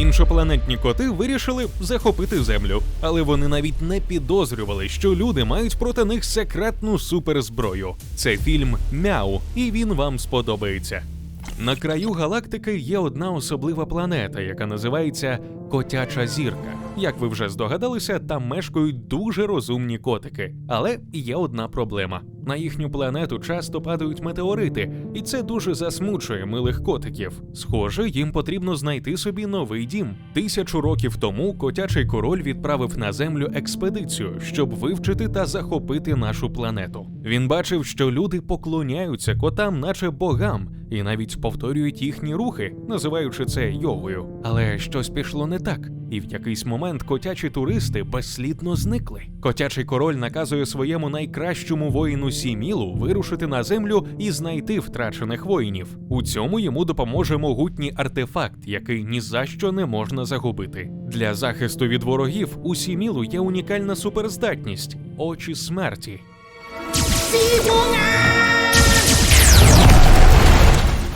Іншопланетні коти вирішили захопити землю, але вони навіть не підозрювали, що люди мають проти них секретну суперзброю. Це фільм Мяу, і він вам сподобається. На краю галактики є одна особлива планета, яка називається Котяча зірка. Як ви вже здогадалися, там мешкають дуже розумні котики. Але є одна проблема: на їхню планету часто падають метеорити, і це дуже засмучує милих котиків. Схоже, їм потрібно знайти собі новий дім. Тисячу років тому котячий король відправив на землю експедицію, щоб вивчити та захопити нашу планету. Він бачив, що люди поклоняються котам, наче богам, і навіть повторюють їхні рухи, називаючи це йогою. Але щось пішло не так, і в якийсь момент котячі туристи безслідно зникли. Котячий король наказує своєму найкращому воїну Сімілу вирушити на землю і знайти втрачених воїнів. У цьому йому допоможе могутній артефакт, який ні за що не можна загубити. Для захисту від ворогів у Сімілу є унікальна суперздатність очі смерті.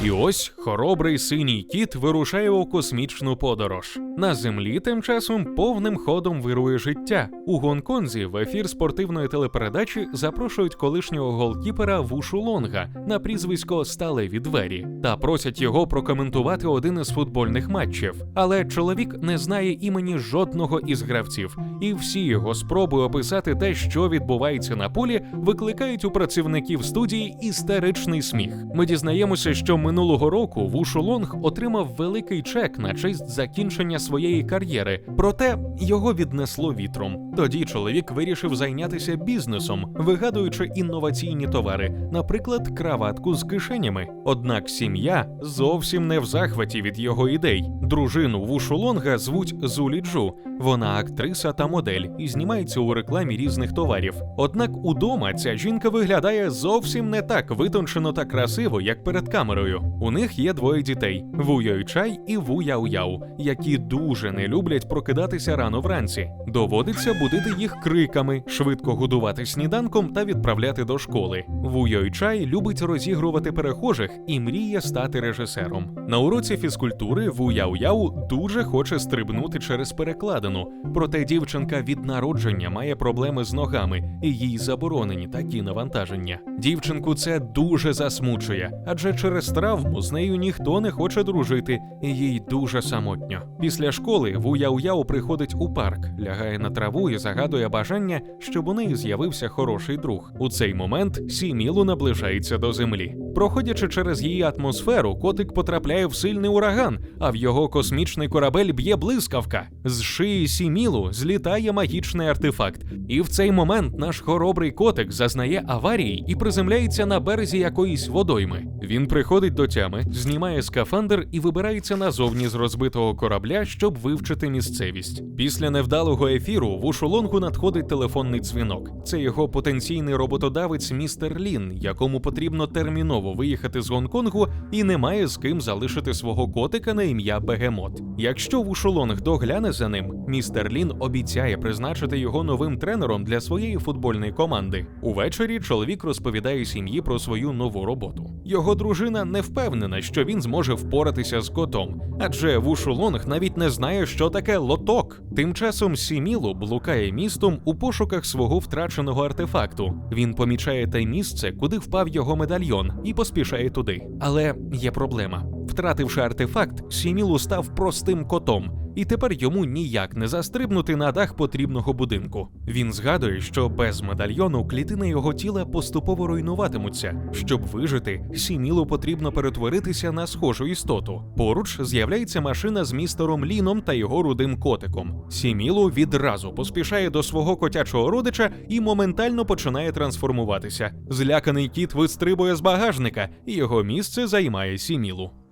І ось хоробрий синій кіт вирушає у космічну подорож. На землі тим часом повним ходом вирує життя. У Гонконзі в ефір спортивної телепередачі запрошують колишнього голкіпера Вушу Лонга на прізвисько Сталеві двері та просять його прокоментувати один із футбольних матчів. Але чоловік не знає імені жодного із гравців, і всі його спроби описати те, що відбувається на полі, викликають у працівників студії істеричний сміх. Ми дізнаємося, що минулого року Вушу Лонг отримав великий чек на честь закінчення своєї кар'єри, проте його віднесло вітром. Тоді чоловік вирішив зайнятися бізнесом, вигадуючи інноваційні товари, наприклад, краватку з кишенями. Однак сім'я зовсім не в захваті від його ідей. Дружину Вушу Лонга звуть Зулі Джу. Вона актриса та модель і знімається у рекламі різних товарів. Однак удома ця жінка виглядає зовсім не так витончено та красиво, як перед камерою. У них є двоє дітей: Ву Йойчай і Ву Яу-Яу, які дуже не люблять прокидатися рано вранці. Доводиться будити їх криками, швидко годувати сніданком та відправляти до школи. Ву Йойчай любить розігрувати перехожих і мріє стати режисером. На уроці фізкультури Ву Яу-Яу дуже хоче стрибнути через перекладину, проте дівчинка від народження має проблеми з ногами, і їй заборонені такі навантаження. Дівчинку це дуже засмучує, адже через травму з нею ніхто не хоче дружити, і їй дуже самотньо. Після школи Ву Яу-Яу приходить у парк, лягає на траву і загадує бажання, щоб у неї з'явився хороший друг. У цей момент Сімілу наближається до землі. Проходячи через її атмосферу, котик потрапляє в сильний ураган, а в його космічний корабель б'є блискавка. З шиї Сімілу злітає магічний артефакт. І в цей момент наш хоробрий котик зазнає аварії і приземляється на березі якоїсь водойми. Він приходить до тями, знімає скафандр і вибирається назовні з розбитого корабля, щоб вивчити місцевість. Після невдалого ефіру в Ушолонгу надходить телефонний дзвінок. Це його потенційний роботодавець містер Лін, якому потрібно терміново виїхати з Гонконгу і немає з ким залишити свого котика на ім'я Бегемот. Якщо Вушолонг догляне за ним, містер Лін обіцяє призначити його новим тренером для своєї футбольної команди. Увечері чоловік розповідає сім'ї про свою нову роботу. Його дружина не впевнена, що він зможе впоратися з котом, адже Вушолонг навіть не знає, що таке лоток. Тим часом Сіміло блукає містом у пошуках свого втраченого артефакту. Він помічає те місце, куди впав його медальйон, і поспішає туди. Але є проблема. Втративши артефакт, Сімілу став простим котом, і тепер йому ніяк не застрибнути на дах потрібного будинку. Він згадує, що без медальйону клітини його тіла поступово руйнуватимуться. Щоб вижити, Сімілу потрібно перетворитися на схожу істоту. Поруч з'являється машина з містером Ліном та його рудим котиком. Сімілу відразу поспішає до свого котячого родича і моментально починає трансформуватися. Зляканий кіт вистрибує з багажника, і його місце займає Сімілу.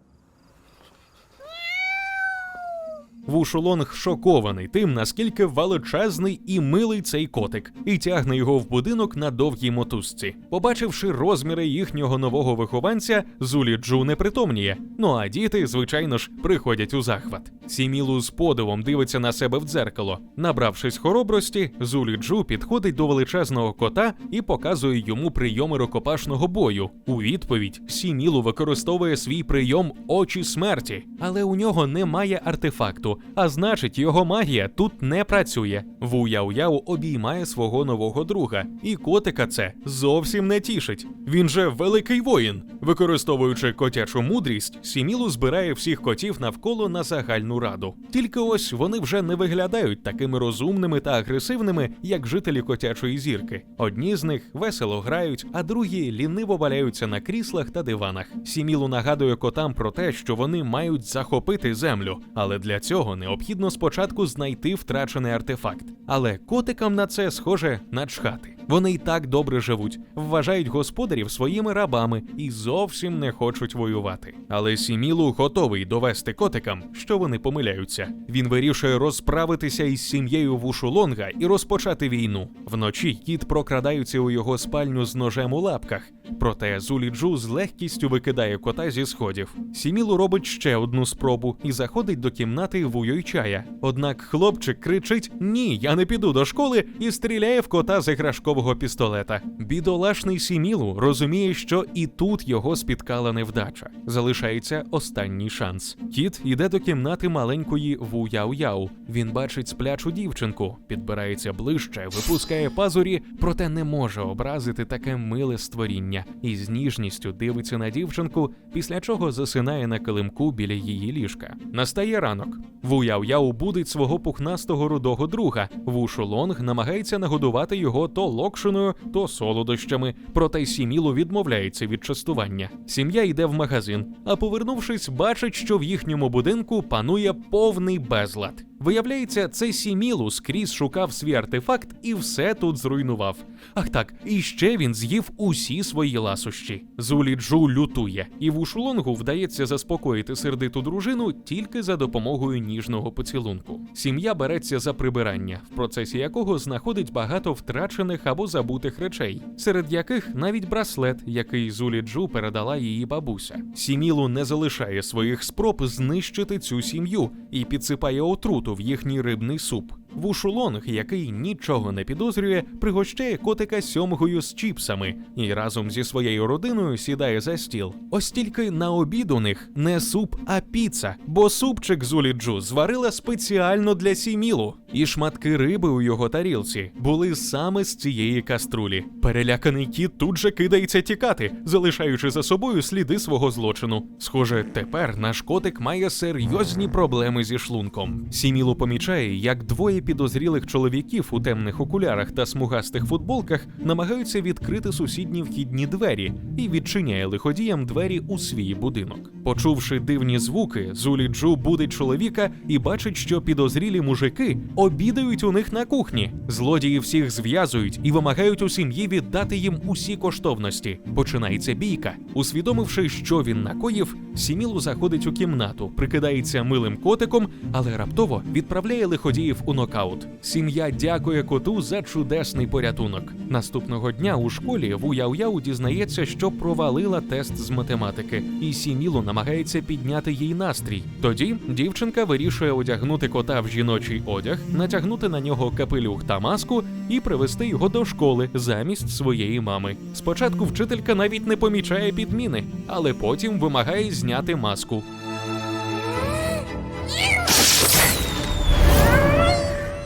Вушолонг шокований тим, наскільки величезний і милий цей котик, і тягне його в будинок на довгій мотузці. Побачивши розміри їхнього нового вихованця, Зулі Джу не притомніє. Ну а діти, звичайно ж, приходять у захват. Сімілу з подивом дивиться на себе в дзеркало. Набравшись хоробрості, Зулі Джу підходить до величезного кота і показує йому прийоми рукопашного бою. У відповідь Сімілу використовує свій прийом очі смерті, але у нього немає артефакту. А значить, його магія тут не працює. Ву обіймає свого нового друга, і котика це зовсім не тішить. Він же великий воїн. Використовуючи котячу мудрість, Сімілу збирає всіх котів навколо на загальну раду. Тільки ось вони вже не виглядають такими розумними та агресивними, як жителі котячої зірки. Одні з них весело грають, а другі ліниво валяються на кріслах та диванах. Сімілу нагадує котам про те, що вони мають захопити землю, але для цього необхідно спочатку знайти втрачений артефакт. Але котикам на це схоже начхати. Вони й так добре живуть, вважають господарів своїми рабами і зовсім не хочуть воювати. Але Сімілу готовий довести котикам, що вони помиляються. Він вирішує розправитися із сім'єю Вушулонга і розпочати війну. Вночі кіт прокрадається у його спальню з ножем у лапках. Проте Зуліджу з легкістю викидає кота зі сходів. Сімілу робить ще одну спробу і заходить до кімнати Вуйойчая. Однак хлопчик кричить: Ні, я не піду до школи і стріляє в кота з іграшкового пістолета. Бідолашний Сімілу розуміє, що і тут його спіткала невдача. Залишається останній шанс. Кіт іде до кімнати маленької Ву Яу Яу. Він бачить сплячу дівчинку, підбирається ближче, випускає пазурі, проте не може образити таке миле створіння і з ніжністю дивиться на дівчинку, після чого засинає на килимку біля її ліжка. Настає ранок. Ву Яу Яу будить свого пухнастого рудого друга. Ву Шулонг намагається нагодувати його то локшиною, то солодощами, проте сіміло відмовляється від частування. Сім'я йде в магазин, а повернувшись, бачить, що в їхньому будинку панує повний безлад. Виявляється, це Сімілу скрізь шукав свій артефакт і все тут зруйнував. Ах так, і ще він з'їв усі свої ласощі. Зулі Джу лютує, і Вушулонгу вдається заспокоїти сердиту дружину тільки за допомогою ніжного поцілунку. Сім'я береться за прибирання, в процесі якого знаходить багато втрачених або забутих речей, серед яких навіть браслет, який Зулі Джу передала її бабуся. Сімілу не залишає своїх спроб знищити цю сім'ю і підсипає отруту в їхній рибний суп. Вушулонг, який нічого не підозрює, пригощає котика сьомгою з чіпсами і разом зі своєю родиною сідає за стіл. Ось тільки на обід у них не суп, а піца, бо супчик Зуліджу зварила спеціально для сімілу, і шматки риби у його тарілці були саме з цієї каструлі. Переляканий кіт тут же кидається тікати, залишаючи за собою сліди свого злочину. Схоже, тепер наш котик має серйозні проблеми зі шлунком. Сімілу помічає, як двоє підозрілих чоловіків у темних окулярах та смугастих футболках намагаються відкрити сусідні вхідні двері і відчиняє лиходіям двері у свій будинок. Почувши дивні звуки, Зулі Джу будить чоловіка і бачить, що підозрілі мужики обідають у них на кухні. Злодії всіх зв'язують і вимагають у сім'ї віддати їм усі коштовності. Починається бійка. Усвідомивши, що він накоїв, Сімілу заходить у кімнату, прикидається милим котиком, але раптово відправляє лиходіїв у нокаут. Сім'я дякує коту за чудесний порятунок. Наступного дня у школі Ву Яу Яу дізнається, що провалила тест з математики, і Сімілу намагається підняти їй настрій. Тоді дівчинка вирішує одягнути кота в жіночий одяг, натягнути на нього капелюх та маску і привести його до школи замість своєї мами. Спочатку вчителька навіть не помічає підміни, але потім вимагає зняти маску.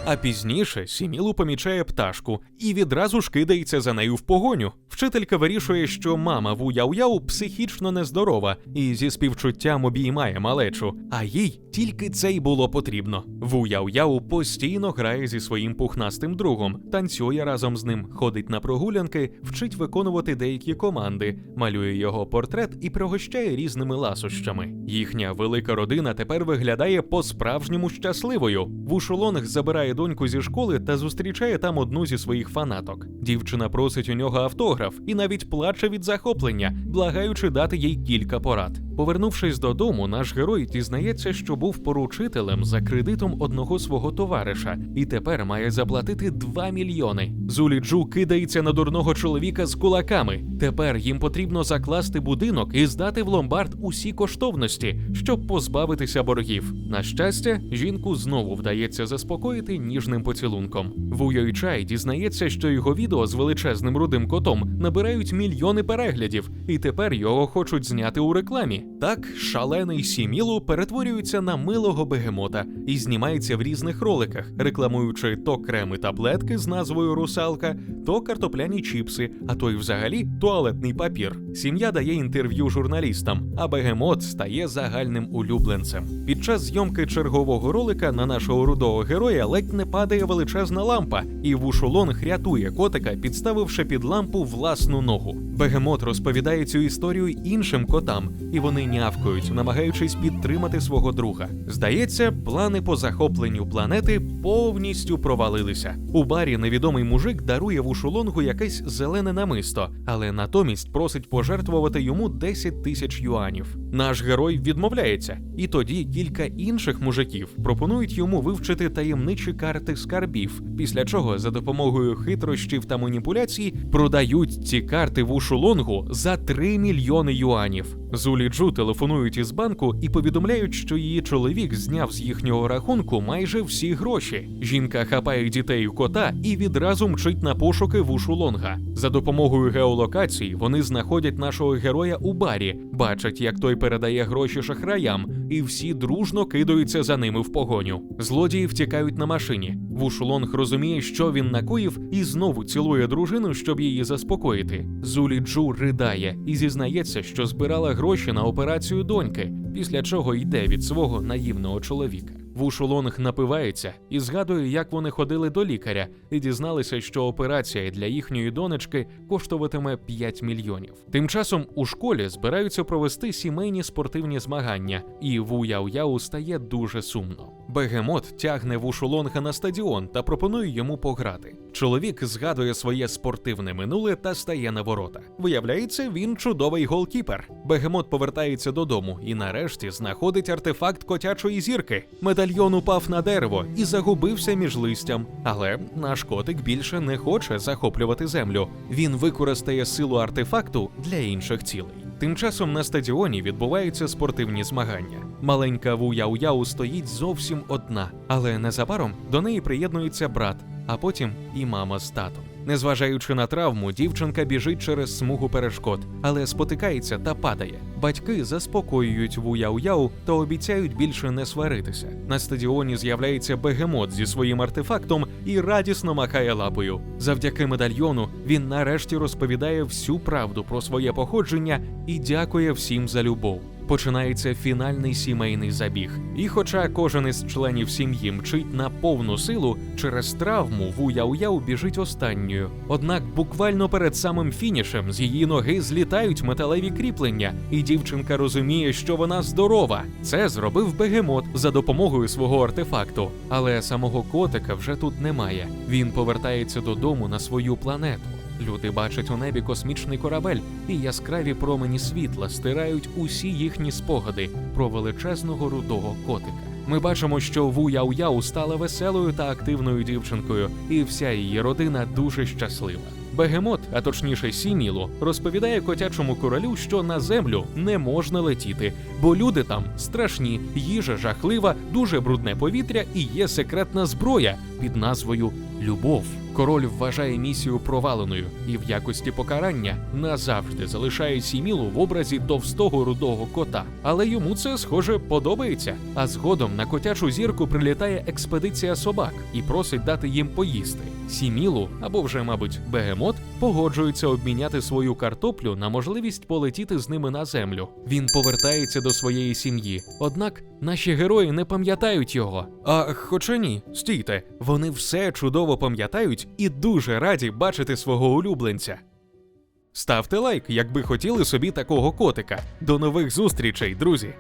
А пізніше Сімілу помічає пташку і відразу ж кидається за нею в погоню. Вчителька вирішує, що мама Ву Яу-Яу психічно нездорова і зі співчуттям обіймає малечу, а їй тільки це й було потрібно. Ву Яу-Яу постійно грає зі своїм пухнастим другом, танцює разом з ним, ходить на прогулянки, вчить виконувати деякі команди, малює його портрет і пригощає різними ласощами. Їхня велика родина тепер виглядає по-справжньому щасливою. Вушолонг забирає доньку зі школи та зустрічає там одну зі своїх фанаток. Дівчина просить у нього автограф і навіть плаче від захоплення, благаючи дати їй кілька порад. Повернувшись додому, наш герой дізнається, що був поручителем за кредитом одного свого товариша, і тепер має заплатити 2 мільйони. Зулі Джу кидається на дурного чоловіка з кулаками. Тепер їм потрібно закласти будинок і здати в ломбард усі коштовності, щоб позбавитися боргів. На щастя, жінку знову вдається заспокоїти ніжним поцілунком. Вуйой Чай дізнається, що його відео з величезним рудим котом набирають мільйони переглядів, і тепер його хочуть зняти у рекламі. Так, шалений Сімілу перетворюється на милого бегемота і знімається в різних роликах, рекламуючи то креми таблетки з назвою Русалка, то картопляні чіпси, а то й взагалі туалетний папір. Сім'я дає інтерв'ю журналістам, а бегемот стає загальним улюбленцем. Під час зйомки чергового ролика на нашого рудого героя ледь не падає величезна лампа, і вушолонг рятує котика, підставивши під лампу власну ногу. Бегемот розповідає цю історію іншим котам, і вони нявкають, намагаючись підтримати свого друга. Здається, плани по захопленню планети повністю провалилися. У барі невідомий мужик дарує вушолонгу якесь зелене намисто, але натомість просить пожертвувати йому 10 тисяч юанів. Наш герой відмовляється, і тоді кілька інших мужиків пропонують йому вивчити таємничі карти скарбів, після чого за допомогою хитрощів та маніпуляцій продають ці карти вушолонгу за 3 мільйони юанів. Зулі Джу телефонують із банку і повідомляють, що її чоловік зняв з їхнього рахунку майже всі гроші. Жінка хапає дітей у кота і відразу мчить на пошуки вушулонга. За допомогою геолокації вони знаходять нашого героя у барі, бачать, як той передає гроші шахраям, і всі дружно кидаються за ними в погоню. Злодії втікають на машині. Вушулонг розуміє, що він накоїв, і знову цілує дружину, щоб її заспокоїти. Зулі Джу ридає і зізнається, що збирала гроші на операцію доньки, після чого йде від свого наївного чоловіка. Вушолонг напивається і згадує, як вони ходили до лікаря, і дізналися, що операція для їхньої донечки коштуватиме 5 мільйонів. Тим часом у школі збираються провести сімейні спортивні змагання, і Ву Яу Яу стає дуже сумно. Бегемот тягне Вушулонга на стадіон та пропонує йому пограти. Чоловік згадує своє спортивне минуле та стає на ворота. Виявляється, він чудовий голкіпер. Бегемот повертається додому і нарешті знаходить артефакт котячої зірки. Медальйон упав на дерево і загубився між листям. Але наш котик більше не хоче захоплювати землю. Він використає силу артефакту для інших цілей. Тим часом на стадіоні відбуваються спортивні змагання. Маленька вуя уяу Яу стоїть зовсім одна, але незабаром до неї приєднується брат, а потім і мама з татом. Незважаючи на травму, дівчинка біжить через смугу перешкод, але спотикається та падає. Батьки заспокоюють Ву Яу Яу та обіцяють більше не сваритися. На стадіоні з'являється бегемот зі своїм артефактом і радісно махає лапою. Завдяки медальйону він нарешті розповідає всю правду про своє походження і дякує всім за любов. Починається фінальний сімейний забіг. І хоча кожен із членів сім'ї мчить на повну силу, через травму Ву Яу Яу біжить останньою. Однак буквально перед самим фінішем з її ноги злітають металеві кріплення, і дівчинка розуміє, що вона здорова. Це зробив бегемот за допомогою свого артефакту. Але самого котика вже тут немає. Він повертається додому на свою планету. Люди бачать у небі космічний корабель, і яскраві промені світла стирають усі їхні спогади про величезного рудого котика. Ми бачимо, що Ву Яу Яу стала веселою та активною дівчинкою, і вся її родина дуже щаслива. Бегемот, а точніше Сіміло, розповідає котячому королю, що на землю не можна летіти, бо люди там страшні, їжа жахлива, дуже брудне повітря і є секретна зброя під назвою Любов. Король вважає місію проваленою і в якості покарання назавжди залишає Сімілу в образі товстого рудого кота. Але йому це схоже подобається. А згодом на котячу зірку прилітає експедиція собак і просить дати їм поїсти. Сімілу або вже, мабуть, бегемот погоджується обміняти свою картоплю на можливість полетіти з ними на землю. Він повертається до своєї сім'ї. Однак наші герої не пам'ятають його. А хоча ні, стійте, вони все чудово пам'ятають і дуже раді бачити свого улюбленця. Ставте лайк, якби хотіли собі такого котика. До нових зустрічей, друзі!